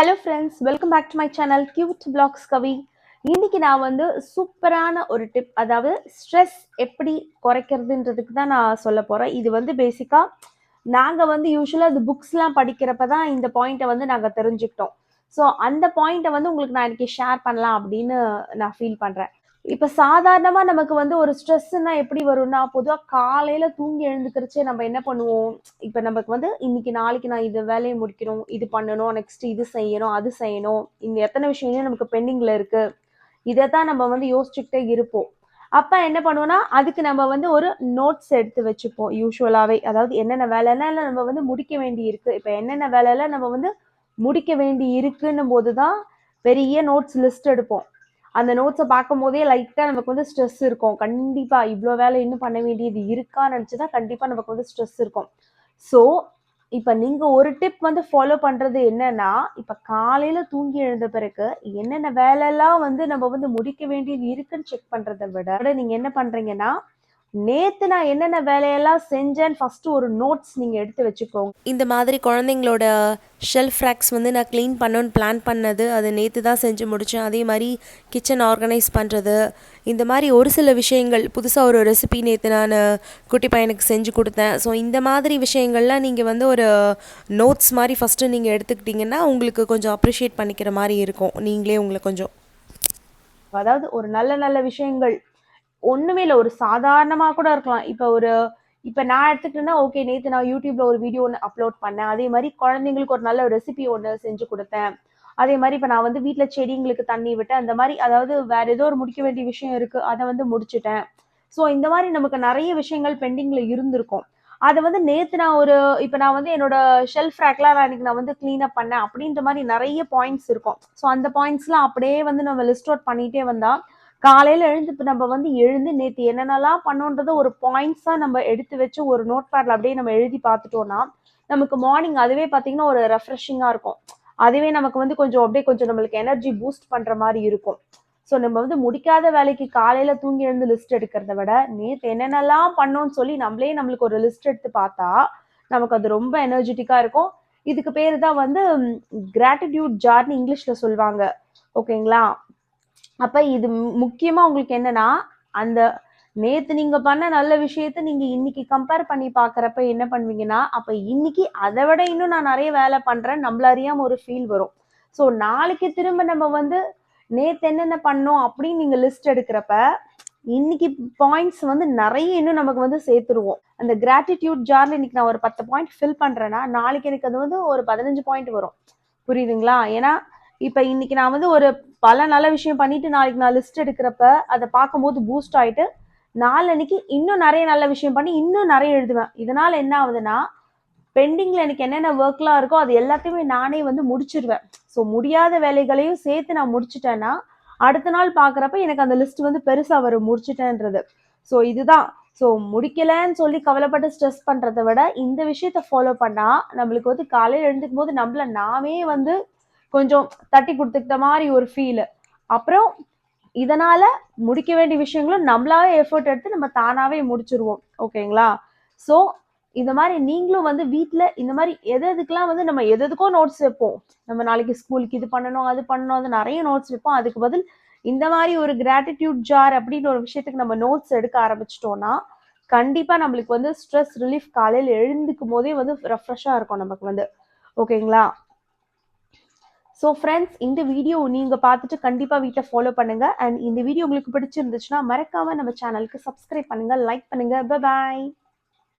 Hello friends welcome back to my channel cute blogs Kavi இன்னைக்கு நான் வந்து சூப்பரான ஒரு டிப் அதாவது ஸ்ட்ரெஸ் எப்படி குறைக்கிறதுன்றதுக்கு தான் நான் சொல்ல போகிறேன் இது வந்து பேசிக்காக நாங்கள் வந்து யூஸ்வலாக இந்த புக்ஸ்லாம் படிக்கிறப்ப தான் இந்த பாயிண்ட்டை வந்து நாங்கள் தெரிஞ்சுக்கிட்டோம். ஸோ அந்த பாயிண்ட்டை வந்து உங்களுக்கு நான் இன்னைக்கு ஷேர் பண்ணலாம் அப்படின்னு நான் ஃபீல் பண்ணுறேன் இப்போ சாதாரணமாக நமக்கு வந்து ஒரு ஸ்ட்ரெஸ்ஸுன்னா எப்படி வரும்னா பொதுவாக காலையில் தூங்கி எழுந்துக்கிறச்சே நம்ம என்ன பண்ணுவோம்? இப்போ நமக்கு வந்து இன்னைக்கு நாளைக்கு நான் இது வேலையை முடிக்கணும் இது பண்ணணும் நெக்ஸ்ட் இது செய்யணும் அது செய்யணும். இந்த எத்தனை விஷயங்களும் நமக்கு பெண்டிங்கில் இருக்கு. இதை தான் நம்ம வந்து யோசிச்சுக்கிட்டே இருப்போம். அப்போ என்ன பண்ணுவோம்னா அதுக்கு நம்ம வந்து ஒரு நோட்ஸ் எடுத்து வச்சுப்போம் யூஸ்வலாகவே அதாவது என்னென்ன வேலைலாம் நம்ம வந்து முடிக்க வேண்டி இருக்கு. இப்போ என்னென்ன வேலையெல்லாம் நம்ம வந்து முடிக்க வேண்டி இருக்குன்னும் போது தான் பெரிய நோட்ஸ் லிஸ்ட் எடுப்போம். அந்த நோட்ஸை பார்க்கும் போதே லைட்டாக நமக்கு வந்து ஸ்ட்ரெஸ் இருக்கும். கண்டிப்பாக இவ்வளோ வேலை இன்னும் பண்ண வேண்டியது இருக்கான்னு நினச்சி தான் கண்டிப்பாக நமக்கு வந்து ஸ்ட்ரெஸ் இருக்கும். ஸோ இப்போ நீங்கள் ஒரு டிப் வந்து ஃபாலோ பண்ணுறது என்னன்னா இப்போ காலையில் தூங்கி எழுந்த பிறகு என்னென்ன வேலையெல்லாம் வந்து நம்ம வந்து முடிக்க வேண்டியது இருக்குன்னு செக் பண்ணுறதை விட நீங்கள் என்ன பண்ணுறீங்கன்னா நேத்து நான் என்னென்ன வேலையெல்லாம் செஞ்சேன்னு ஃபர்ஸ்ட் ஒரு நோட்ஸ் நீங்க எடுத்து வச்சுக்கோங்க. இந்த மாதிரி குழந்தைங்களோட ஷெல்ஃப் ரேக்ஸ் வந்து நான் க்ளீன் பண்ணணும்னு பிளான் பண்ணது. அது நேற்று தான் செஞ்சு முடித்தேன் அதே மாதிரி கிச்சன் ஆர்கனைஸ் பண்ணுறது இந்த மாதிரி ஒரு சில விஷயங்கள் புதுசாக ஒரு ரெசிபி நேற்று நான் குட்டி பையனுக்கு செஞ்சு கொடுத்தேன். ஸோ இந்த மாதிரி விஷயங்கள்லாம் நீங்கள் வந்து ஒரு நோட்ஸ் மாதிரி ஃபஸ்ட்டு நீங்கள் எடுத்துக்கிட்டிங்கன்னா உங்களுக்கு கொஞ்சம் அப்ரிஷியேட் பண்ணிக்கிற மாதிரி இருக்கும். நீங்களே உங்களை கொஞ்சம். அதாவது ஒரு நல்ல நல்ல விஷயங்கள் ஒண்ணுமே இல்லை ஒரு சாதாரணமா கூட இருக்கலாம். இப்போ ஒரு இப்போ நான் எடுத்துக்கிட்டேன்னா ஓகே நேற்று நான் யூடியூப்ல ஒரு வீடியோ ஒன்று அப்லோட் பண்ணேன். அதே மாதிரி குழந்தைங்களுக்கு ஒரு நல்ல ரெசிபி ஒன்று செஞ்சு கொடுத்தேன். அதே மாதிரி இப்போ நான் வந்து வீட்டில் செடிங்களுக்கு தண்ணி விட்டேன். அந்த மாதிரி அதாவது வேற ஏதோ ஒரு முடிக்க வேண்டிய விஷயம் இருக்கு. அதை வந்து முடிச்சுட்டேன். ஸோ இந்த மாதிரி நமக்கு நிறைய விஷயங்கள் பெண்டிங்ல இருந்திருக்கும். அதை வந்து நேத்து நான் ஒரு இப்போ நான் வந்து என்னோட ஷெல்ஃப் ரேக்லாம் நான் இன்னைக்கு நான் வந்து க்ளீன் அப் பண்ணேன். அப்படின்ற மாதிரி நிறைய பாயிண்ட்ஸ் இருக்கும். ஸோ அந்த பாயிண்ட்ஸ்லாம் அப்படியே வந்து நம்ம லிஸ்ட் அவுட் பண்ணிட்டே வந்தா காலையில எழுந்து இப்போ நம்ம வந்து எழுந்து நேற்று என்னென்னலாம் பண்ணோன்றதை ஒரு பாயிண்ட்ஸா நம்ம எடுத்து வச்சு ஒரு நோட் பேட்ல அப்படியே நம்ம எழுதி பார்த்துட்டோம்னா நமக்கு மார்னிங் அதுவே பார்த்தீங்கன்னா ஒரு ரெஃப்ரெஷிங்கா இருக்கும். அதுவே நமக்கு வந்து கொஞ்சம் அப்படியே கொஞ்சம் நம்மளுக்கு எனர்ஜி பூஸ்ட் பண்ற மாதிரி இருக்கும். ஸோ நம்ம வந்து முடிக்காத வேலைக்கு காலையில தூங்கி எழுந்து லிஸ்ட் எடுக்கிறத விட நேற்று என்னென்னலாம் பண்ணோம்னு சொல்லி நம்மளே நம்மளுக்கு ஒரு லிஸ்ட் எடுத்து பார்த்தா நமக்கு அது ரொம்ப எனர்ஜெட்டிக்காக இருக்கும். இதுக்கு பேர் தான் வந்து கிராட்டிடியூட் ஜார்னி இங்கிலீஷில் சொல்லுவாங்க. ஓகேங்களா அப்ப இது முக்கியமா உங்களுக்கு என்னன்னா அந்த நேத்து நீங்க பண்ண நல்ல விஷயத்த நீங்க இன்னைக்கு கம்பேர் பண்ணி பாக்குறப்ப என்ன பண்ணுவீங்கன்னா அப்ப இன்னைக்கு அதை விட இன்னும் நான் நிறைய வேலை பண்றேன் நம்மள அறியாம ஒரு ஃபீல் வரும். ஸோ நாளைக்கு திரும்ப நம்ம வந்து நேத்து என்னென்ன பண்ணோம் அப்படின்னு நீங்க லிஸ்ட் எடுக்கிறப்ப இன்னைக்கு பாயிண்ட்ஸ் வந்து நிறைய இன்னும் நமக்கு வந்து சேர்த்துருவோம். அந்த கிராட்டிடியூட் ஜார்ல இன்னைக்கு நான் ஒரு பத்து பாயிண்ட் ஃபில் பண்றேன்னா நாளைக்கு எனக்கு அது வந்து ஒரு பதினஞ்சு பாயிண்ட் வரும். புரியுதுங்களா? ஏன்னா இப்ப இன்னைக்கு நான் வந்து ஒரு பல நல்ல விஷயம் பண்ணிட்டு நாளைக்கு நான் லிஸ்ட் எடுக்கிறப்ப அதை பார்க்கும்போது பூஸ்ட் ஆயிட்டு நாளன்னைக்கு இன்னும் நிறைய நல்ல விஷயம் பண்ணி இன்னும் நிறைய எழுதுவேன். இதனால என்ன ஆகுதுன்னா பெண்டிங்ல எனக்கு என்னென்ன ஒர்க்லாம் இருக்கோ அது எல்லாத்தையுமே நானே வந்து முடிச்சிருவேன். ஸோ முடியாத வேலைகளையும் சேர்த்து நான் முடிச்சிட்டேன்னா அடுத்த நாள் பார்க்குறப்ப எனக்கு அந்த லிஸ்ட் வந்து பெருசா வரும் முடிச்சிட்டேன்றது. ஸோ இதுதான். ஸோ முடிக்கலைன்னு சொல்லி கவலைப்பட்டு ஸ்ட்ரெஸ் பண்றதை விட இந்த விஷயத்த ஃபாலோ பண்ணா நம்மளுக்கு வந்து காலையில் எழுந்துக்கும் போது நம்மள நாமே வந்து கொஞ்சம் தட்டி கொடுத்துக்கிட்ட மாதிரி ஒரு ஃபீல் அப்புறம் இதனால முடிக்க வேண்டிய விஷயங்களும் நம்மளாவே எஃபர்ட் எடுத்து நம்ம தானாவே முடிச்சிருவோம். ஓகேங்களா ஸோ இந்த மாதிரி நீங்களும் வந்து வீட்டில் இந்த மாதிரி எது எதுக்கெல்லாம் வந்து நம்ம எது எதுக்கோ நோட்ஸ் வைப்போம். நம்ம நாளைக்கு ஸ்கூலுக்கு இது பண்ணணும் அது பண்ணணும் அது நிறைய நோட்ஸ் வைப்போம். அதுக்கு பதில் இந்த மாதிரி ஒரு கிராட்டிடியூட் ஜார் அப்படின்ற ஒரு விஷயத்துக்கு நம்ம நோட்ஸ் எடுக்க ஆரம்பிச்சிட்டோம்னா கண்டிப்பாக நம்மளுக்கு வந்து ஸ்ட்ரெஸ் ரிலீஃப் காலையில் எழுந்துக்கும் போதே வந்து ரெஃப்ரெஷ்ஷாக இருக்கும் நமக்கு வந்து. ஓகேங்களா ஸோ ஃப்ரெண்ட்ஸ் இந்த வீடியோ நீங்கள் பார்த்துட்டு கண்டிப்பாக வீட்டில் ஃபாலோ பண்ணுங்க. அண்ட் இந்த வீடியோ உங்களுக்கு பிடிச்சிருந்துச்சுன்னா மறக்காம நம்ம சேனலுக்கு சப்ஸ்கிரைப் பண்ணுங்க லைக் பண்ணுங்க. பாய்